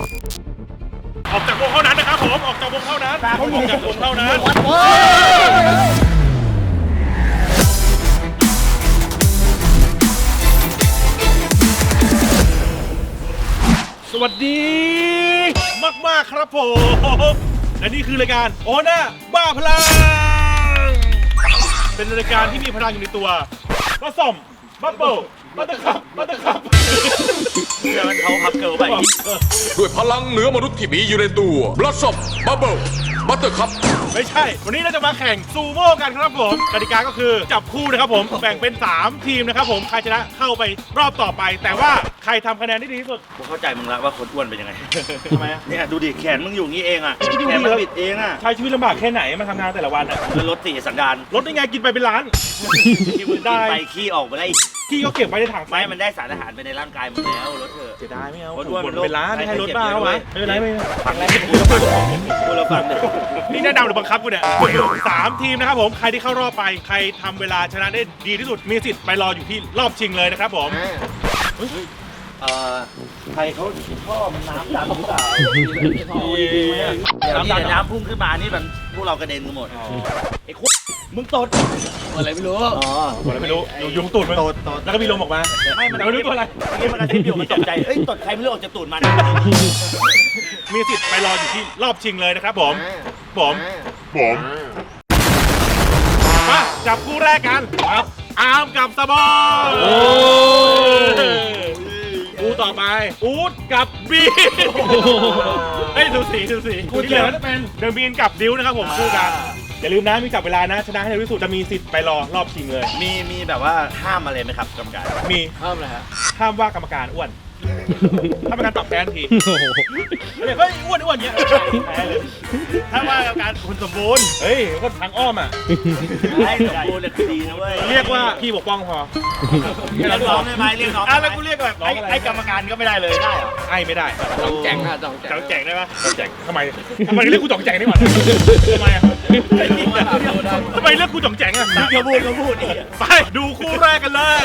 ออกจากวงเท่านั้นนะครับผม ออกจากวงเท่านั้นออกจากวงเท่านั้น สวัสดีมากๆครับผม และนี่คือรายการโอน่าบ้าพลัง เป็นรายการที่มีพลังอยู่ในตัวมาส่อมบับเบิ้ล บัตเตอร์คัพบัตเตอร์คัพเดี๋ยวมันเขาพับเกิลไปด้วยพลังเหนือมนุษย์ที่มีอยู่ในตัวบลัชซอมบับเบิลบัตเตอร์คัพไม่ใช่ วันนี้เราจะมาแข่งซูโม่กันครับผมกติกาก็คือจับคู่นะครับผม แบ่งเป็น 3 ทีมนะครับผมใครชนะเข้าไปรอบต่อไป แต่ว่าใครทำคะแนนได้ดีที่สุดกูเข้าใจมึงแล้วว่าคนอ้วนเป็นยังไงทำไมอะ เนี่ยดูดิแขนมึงอยู่งี้เองอะจริงๆแขนมันบิดเองอะใช้ชีวิตลำบากแค่ไหนมาทำงานแต่ละวันอะแล้วรถตีสันดานรถได้ไงกินไปเป็นล้าน ที่มึงได้กินไปขี้ออกไปได้ที่ก็ เก็บไว้ในถังไฟไม่มันได้สารอาหารไปในร่างกายมึงแล้วรถเถอะเสียดายไม่เอารถอ้วนบ่นเป็นโรคเป็นล้านไม่ให้รถบ้าใครเอาเจ็บไว้เยอะไม่เป็นไรไม่เป็นไรฟังแล้วกูแล้วฟังกูแล้วฟังเลยนี่แนะนำหรือบังคับกูเนี่ยสามทีมนะครับผมใครที่เข้ารอบไปใครทำเวลาชนะได้ดีที่สุดมีสิทธิ์ไปรออยู่ที่รอบชิงเลยนะครับผมเอ่อใครเขาท่อมันน้ำดำหรือเปล่าน้ำน้ำดำดำน้ำพุ่งขึ้นมานี่มันพวกเรากระเด็นกันหมดไอ้คุ มึงตดอะไรไม่รู้อ๋ออะไรไม่รู้อยู่ยุงตูดมันตดตดแล้วก็มีลมออกมาไม่มันแต่ไม่รู้ตัวอะไรเมื่อกี้มันกระซิบอยู่มันตกใจเอ้ยตดใครไม่รู้ออกจากตูดมัน มีสิทธิ์ไปรออยู่ที่รอบชิงเลยนะครับผมผมผมมาจับคู่แรกกันครับอาร์มกับสบอยคู่ต่อไป อูดกับบีเฮ้ยดูสีดูสีคู่ที่เหลือจะเป็นเดอะบีนกับดิวนะครับผมคู่กัน อย่าลืมนะมีจับเวลานะชนะให้เร็วที่สุดจะมีสิทธิ์ไปรอรอบชิงเลย มีมีแบบว่าห้ามอะไรไหมครับกรรมการมีห้ามเลยฮะห้ามว่ากรรมการอ้วนถ้ากรรมการปรับแพ้ทันทีเฮ้ยอ้วนอ้วนเนี้ยแพ้เลยถ้าว่ากรรมการคุณสมบูรณ์เฮ้ยก็ทางอ้อมอะไอ้สมบูรณ์เนี่ยคือดีนะเว้ยเรียกว่าพี่ปกป้องพอเรียกน้องได้ไหมเรียกน้องอะแล้วกูเรียกแบบไอ้ไอ้กรรมการก็ไม่ได้เลยได้เหรอไอ้ไม่ได้จองแจงฮะจองแจงจ่องแจงได้ปะจ่องแจงทำไมทำไมเรียกกูจ่องแจงนี่หว่าทำไมอะ ทำไมเรียกกูจ่องแจงอะอย่าพูดก็พูดดิไป ดูคู่แรกกันเลย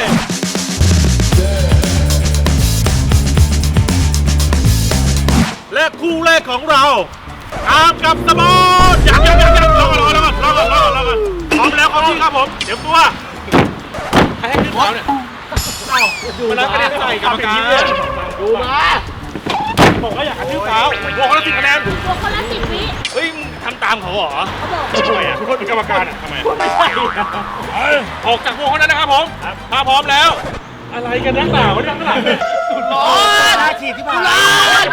และคู่แรกของเราอาร์มกับสมอลยังยังยังยังรอก่อนรอก่อนรอก่อนรอก่อนรอก่อนพร้อมแล้วครับพี่ครับผม เดี๋ยวตัวใครให้ขึ้นเขาเนี่ยมันนั้นไม่ได้ใส่กรรมการดูมา บอกว่าอยากกระทืบเท้าบอกว่าเราสิบคะแนนบวกคนละสิบวิเฮ้ยมึงทำตามเขาเหรอเขาบอกทำไมอะทุกคนเป็นกรรมการอะทำไมเอ้ยออกจากวงเขานั้นนะครับผมถ้าพร้อมแล้ว อะไรกันนักหนาวะเนี่ยข้างหลังเนี่ยร้อนหน้าฉีดที่ผ่าน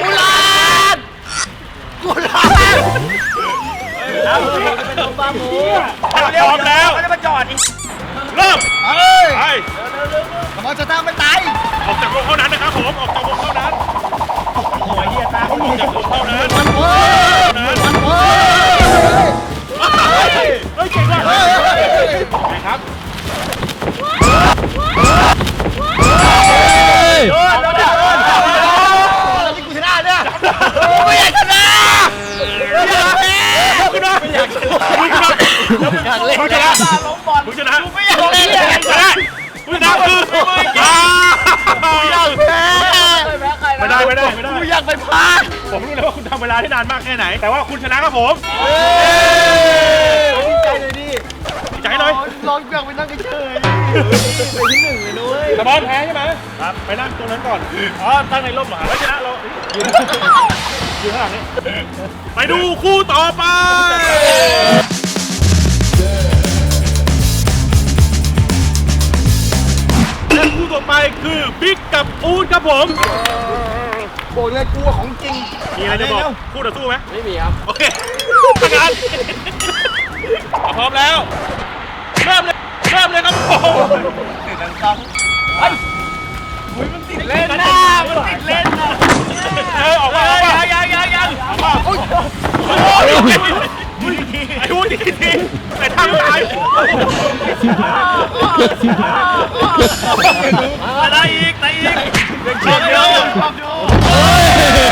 กุลาดกุลาดเอาเป็นโรงพยาบาลหมูถ้าพร้อมแล้วเขาจะมาจอดอีกเริ่มเอ้ยไปสมองจะตามไม่ตายออกจากวงเท่านั้นนะครับผม ออกจากวงเท่านั้น โอ้เฮียตาออกจากวงเท่านั้นโอ้ยเท่านั้นโอ้ยเฮ้ยเฮ้ยเก่งมากเฮ้ยเฮ้ยเฮ้ยไหนครับโอ้ยโดนโดนโดนนี่กูชนะเนี่ยไม่อยากชนะอยากแพ้ขึ้นมาไม่อยากชนะมึงชนะอยากเล่นมึงชนะมึงชนะ ไม่ได้กูอยากไปพากผมรู้เลยว่าคุณทำเวลาได้นานมากแค่ไหน แต่ว่าคุณชนะครับผมดีใจเลยดิดีใจหน่อยลองอยากไปนั่งเฉยๆไปที่หนึ่งเลยด้วยแต่บอลแพ้ใช่ไหมครับไปนั่งตรงนั้นก่อนอ๋อตั้งในร่มเหรอแล้วชนะเรายืนยืนข้างหลังนี่ไปดูคู่ต่อไปและคู่ต่อไปคือบิ๊กกับอูดครับผม บอกเลยกูของจริงมีอะไรจะบอกคู่ต่อสู้ไหมไม่มีครับ โอเคทำงานพร้อมแล้ว เริ่มเลย เริ่มเลยครับผมเล่นหน้ามันติดเล่นนะเออออกมาออกมายังยังยังออกมาโอ้ยไอ้พูดดี ดีแต่ทางตายอะไรอีกอะไรอีกชอบเยอะชอบเยอะ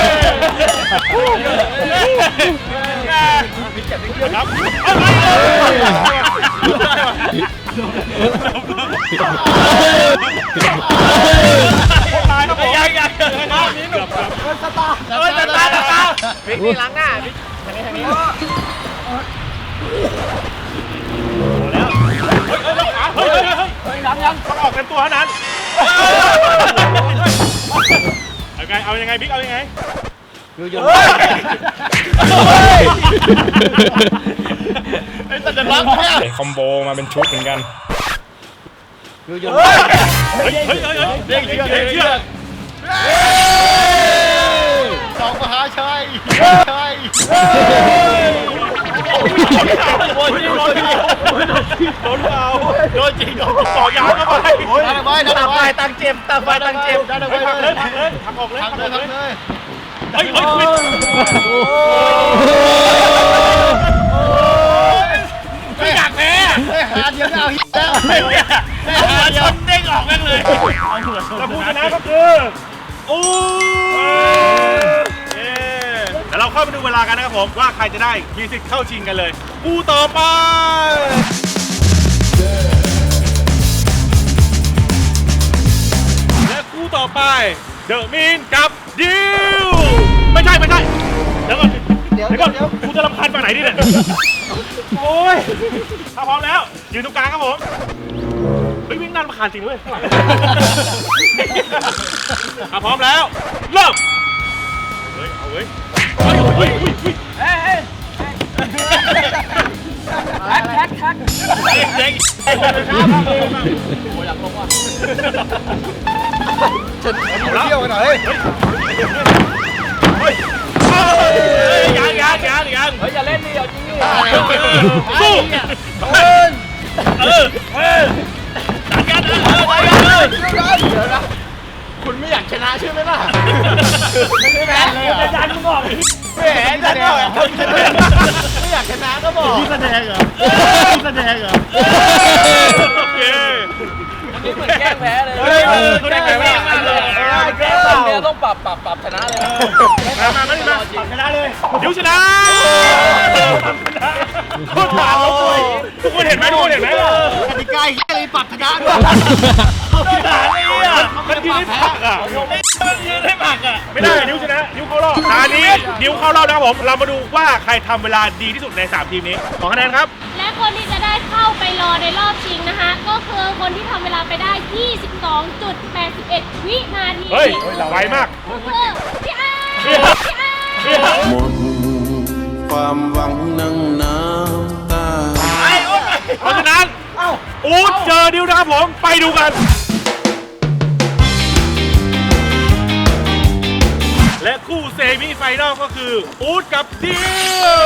ครับเอาไปตายครับผมยังยังยังนี้หนุกครับบิ๊กนี่ล้างหน้าบิ๊กทางนี้ทางนี้ ยยังยังต้องออกเต็มตัวเท่านั้นเอาไงเอายังไงบิ๊กเอายังไงไอ้สัตว์ล้างแค่คอมโบมาเป็นชุดเหมือนกันยูยนเฮ้ยเฮ้ยเฮ้ยเฮ้ยเด้งเชือกเด้งเชือกสองมหาชัยชัย โดนยิงโดนยิงโดนเอาโดนจริงโดนต่อยาวเข้าไปตาไหมได้ไหมตังเจ็บตาไฟตังเจ็บได้ไหมไปผักเลยผักเลยผักออกเลยทำผักเลออกเลยทำเลยเฮ้ยเฮ้ย มว่าใครจะได้มีสิทธิ์เข้าชิงกันเลยคู่ต่อไปและคู่ต่อไปเดอะมีนกับดิวไม่ใช่ไม่ใช่เดี๋ยวก่อนเดี๋ยวเดี๋ยวก่อนเดี๋ยวกูจะรำคาญฝั่งไหนดิเนี่ยโอ้ยถ้าพร้อมแล้วยืนตรงกลางครับผมเฮ้ยวิ่งน่ารำคาญจริงเว้ยถ้าพร้อมแล้วเริ่มเฮ้ยเอาเว้ย เฮ้ยเฮ้ยเฮ้ยเฮ้ยแท็กแท็กแท็กเด็กเที่ยวกันหน่อยเฮ้ยเฮ้ยยังยังยังยังเฮ้ยอย่าเล่นดิเอาจริงดิสู้เออเออเออจัดการเออเออเออเดี๋ยวนะ คุณไม่อยากชนะใช่ไหมล่ะไม่ใช่แมนเลยอาจารย์มึงบอกแหมอาจารย์บอกไม่อยากชนะก็บอกพี่แสดงเหรอพี่แสดงเหรอ โอเคนี่เหมือนแกล้งแพ้เลย เฮ้ยเออเขาได้แกล้งมากเลยแก ล้งตอนเนี้ยต้องปรับปรับปรับชนะเลยนะมามามามาชนะเลยดิวชนะโคตรผ่านแล้วเลยทุกคนเห็นไหมทุกคนเห็นไหมกติกาเฮียเลยปรับชนะด้วยมันด่าเลยอะมันยืนได้ผักอะมันยืนได้ผักอะไม่ได้ดิวชนะดิวเข้ารอบตอนนี้ดิวเข้ารอบนะครับผมเรามาดูว่าใครทำเวลาดีที่สุดใน 3 ทีมนี้ขอคะแนนครับ และคนที่จะได้ เข้าไปรอในรอบชิงนะคะ ก็คือคนที่ทำเวลาไปได้ 22.81 วินาทีเฮ้ยไวมาก ก็คือพี่อาร์พี่อาร์พี่อาร์หมดความหวังนั่งน้ำตาเพราะฉะนั้นอูดเจอดิวนะครับผมไปดูกัน และคู่เซมิไฟแนลก็คืออูดกับดิวโอ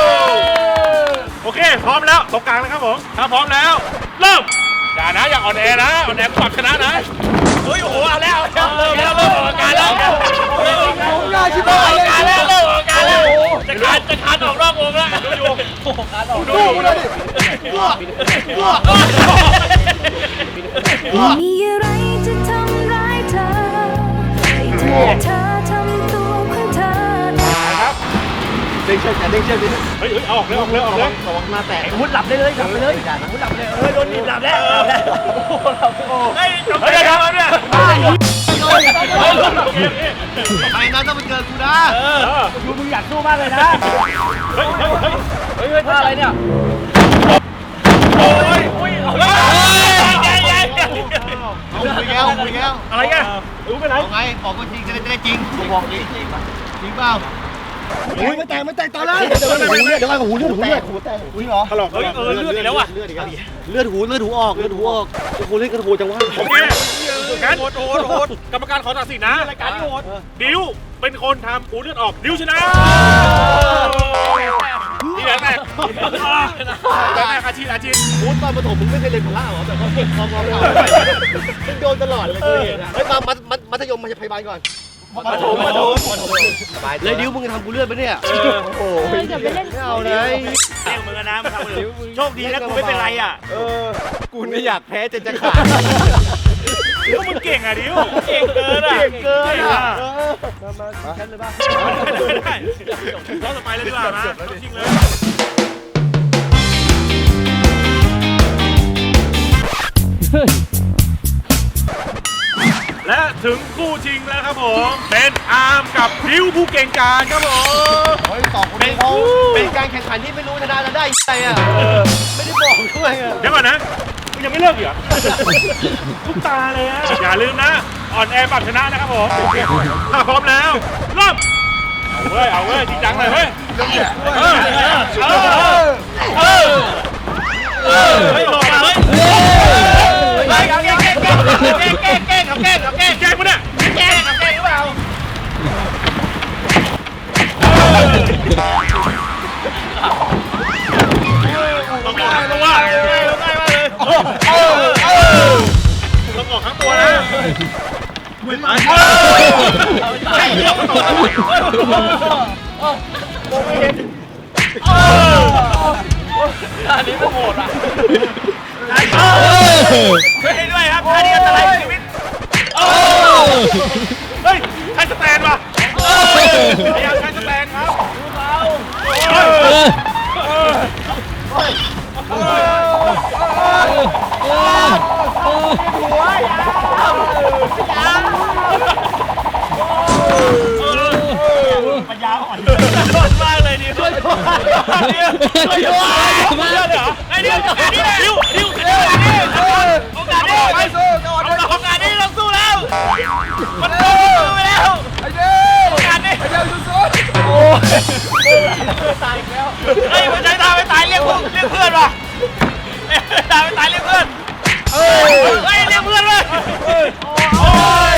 เค พร้อมแล้วตรงกลางนะครับผมถ้าพร้อมแล้ว เริ่มอย่านะอย่าอ่อนแอนะอ่อนแอปรับชนะนะเฮ้ยโอ้โหเอาแล้วเอาแล้วเริ่มแล้วเริ่มออกอาการแล้วเริ่มออกอาการแล้วเริ่มออกอาการแล้วจะขาดจะขาดออกนอกวงแล้วดูอยู่ดูอยู่ดูอยู่มีอะไรจะทำร้ายเธอให้เธอ ด้งเชือกเด้งเชือกดิเฮ้ยเฮ้ยเอาออกเลยออกเลยออกเลยระวังมาแตกมุดหลับได้เลยหลับไปเลยมุดหลับเลยเออโดนหนีบหลับแล้วหลับแล้วเฮ้ยจบไปแล้วครับเนี่ยไอ้นั้นต้องเป็นเกินกูนะดูมึงอยากสู้มากเลยนะ เฮ้ยเฮ้ยเฮ้ยเฮ้ยเฮ้ยท่าอะไรเนี่ยโอ้ยโอ้ยเอาเลยแย่แย่แย่คุยแล้วคุยแล้วอะไรกันรู้ไปไหนเอาไงออกก็จริงจะได้จะได้จริงผมบอกจริงจริงจริงเปล่า อุ้ยไม่แตกไม่แตกตอนแรกเดี๋ยวก่อนหูเลือดเดี๋ยวก่อนหูเลือดหูแตกหูแตกหูเหรอถลอกเฮ้ยเออเลือดอีกแล้วอะ เลือดอีกแล้วเลือดหูเลือดหูออกเลือดหูออกโอ้โหเลือดกระโถจังวะโอเคงั้นโหดโหดโหดกรรมการขอตัดสินนะรายการที่โหดดิวเป็นคนทำอูเลือดออกดิวชนะนี่แหละแม่แม่อาชีพอาชีพหูตอนประถมมึงไม่เคยเรียนพละเหรอแบบว่าเก็บคอมเอามึงโดนตลอดเลยเคยเห็นอะเฮ้ยมามัธยมมาพยาบาลก่อน ประถมประถมเลยดิวมึงทำกูเลือดไปเนี่ยโอ้โหไม่เอาเลย เรียกมึงนะมึงทำเลยโชคดีนะกูไม่เป็นไรอะเออ กูไม่อยากแพ้จนจะขาดดิวมึงเก่งอะดิวเก่งเกินอะเก่งเกินอะมามาแค่เลยป่ะได้รอบต่อไปเลยดีกว่ามาชิงเลย ถึงคู่ชิงแล้วครับผม เป็นอาร์มกับดิวผู้เก่งกาจครับผมเฮ้ยสองคนนี้เขาเป็นการแข่งขันที่ไม่รู้ชนะจะได้ยังไงอะไม่ได้บอกด้วยอะเดี๋ยวก่อนนะมึงยังไม่เลิกอีกเหรอ ทุกตาเลยอะอย่าลืมนะ อ่อนแอปรับชนะนะครับผมถ้าพร้อมแล้วเริ่มเอาเว้ย เอาเว้ยจริงจังเลยเว้ยเออเออเอ อออันนี้มันโหดอะช่วยให้ด้วยครับท่านี้อันตรายชีวิต เฮ้ยใช้สแตนว่ะพยายามใช้สแตนครับปัญ ช่วยด้วยเหรอไอ้ดิวไอ้ดิวดิวดิวดิวโอกาสนี้ไปสู้เอาโอกาสนี้เราสู้แล้ว มันสู้ไปแล้วไอ้ดิวโอกาสนี้ไอ้ดิวสู้โอ้ยตายแล้วเฮ้ยมันใช้ตาไปตายเรียกเพื่อนเรียกเพื่อนว่ะตายไปตายเรียกเพื่อนเฮ้ยเรียกเพื่อนเลยโอ้ย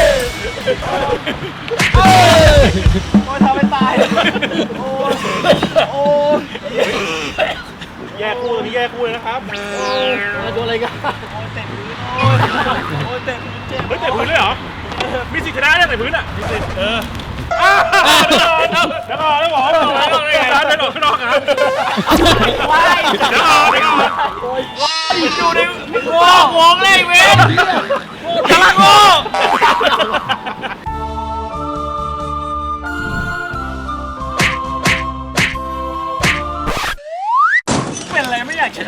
กคู่เลยนะครับโดนอะไรกันเฮ้ยเตะพื้นเลยเหรอ มีสิทธิ์ชนะเนี่ยเตะพื้นอะ มีสิทธิ์ เออแล้วก็แล้วบอกแล้วบอกได้ไงเดินออกข้างนอกครับว้ายเดี๋ยวออกเดี๋ยวออกอยู่ในวงวงเลยเว้ยกำลังโง่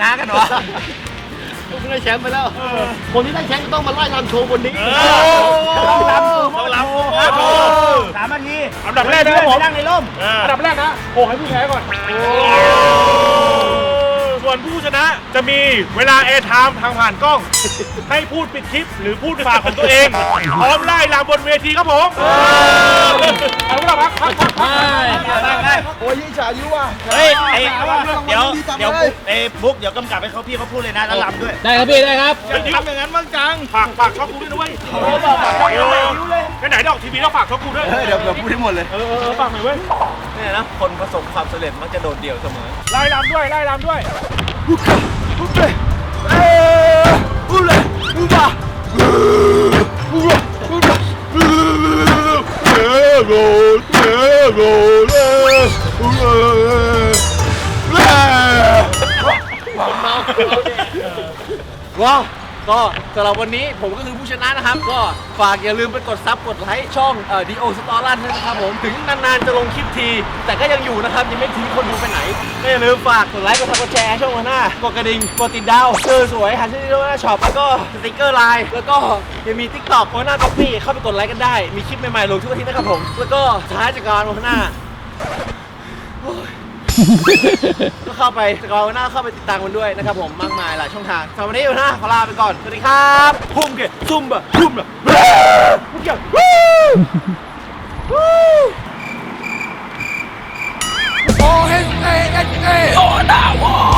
นะกันวะคุณได้แชมป์ไปแล้ว คนที่ได้แชมป์ก็ต้องมาไล่ลำโชว์บนนี้ต้องรับต้องรับโอ้โหสามนาทีอันดับแรกนะครับผมนั่งในร่มอันดับแรกนะโหให้ผู้แพ้ก่อนส่ วนผู้ชนะจะมีเวลาแอร์ไทม์ทางผ่านกล้อง ให้พูดปิดคลิป หรือพูดฝากของตัวเอง พร้อมไล่ลามบนเวทีครับผมเอาพวกเราพักพักพักพักโอ้ยยิ่งฉายุว่ะเฮ้ยไอ้เดี๋ยวเดี๋ยวบุ๊กไอ้บุ๊กเดี๋ยวกำกับให้เขาพี่เขาพูดเลยนะแล้วรำด้วย ได้ครับพี่ได้ครับทำอย่างนั้นบ้างจังฝากฝากช่องกูด้วยนะเว้ยไปไหนดอกทีวีต้องฝากช่องกูด้วยเดี๋ยวเดี๋ยวพูดให้หมดเลยเออเออฝากหน่อยเว้ยเนี่ยนะคนประสบความสำเร็จมักจะโดดเดี่ยวเสมอไล่ลำด้วยไล่ลำด้วยว้าว ก็สำหรับวันนี้ผมก็คือผู้ชนะนะครับ ก็ฝากอย่าลืมไปกดซับกดไลค์ช่องเอ่อดีโอสตอรันด้วยนะครับผมถึงนานๆจะลงคลิปที แต่ก็ยังอยู่นะครับยังไม่ทิ้งคนดูไปไหนก็อย่าลืมฝากกดไลค์กดซับกดแชร์ช่องหัวหน้ากดกระดิ่งกดติดดาวเจอสวยหันชื่อหัวหน้าช็อปแล้วก็สติกเกอร์ไลน์แล้วก็ยังมีทิกตอกหัวหน้าก๊อปปี้เข้าไปกดไลค์กันได้ มีคลิปใหม่ๆลงทุกอาทิตย์นะครับผมแล้วก็ท้ายจากการหัวหน้า ก็เข้าไปเราหน้าเข้าไปติดตามกันด้วยนะครับผมมากมายหลายช่องทางสำหรับวันนี้วันหน้ขอลาไปก่อน สวัสดีครับพุ่มเกซุ่มบะพุ่มบะพุ่มเกวู้วู้เฮนเอเอเอโอาว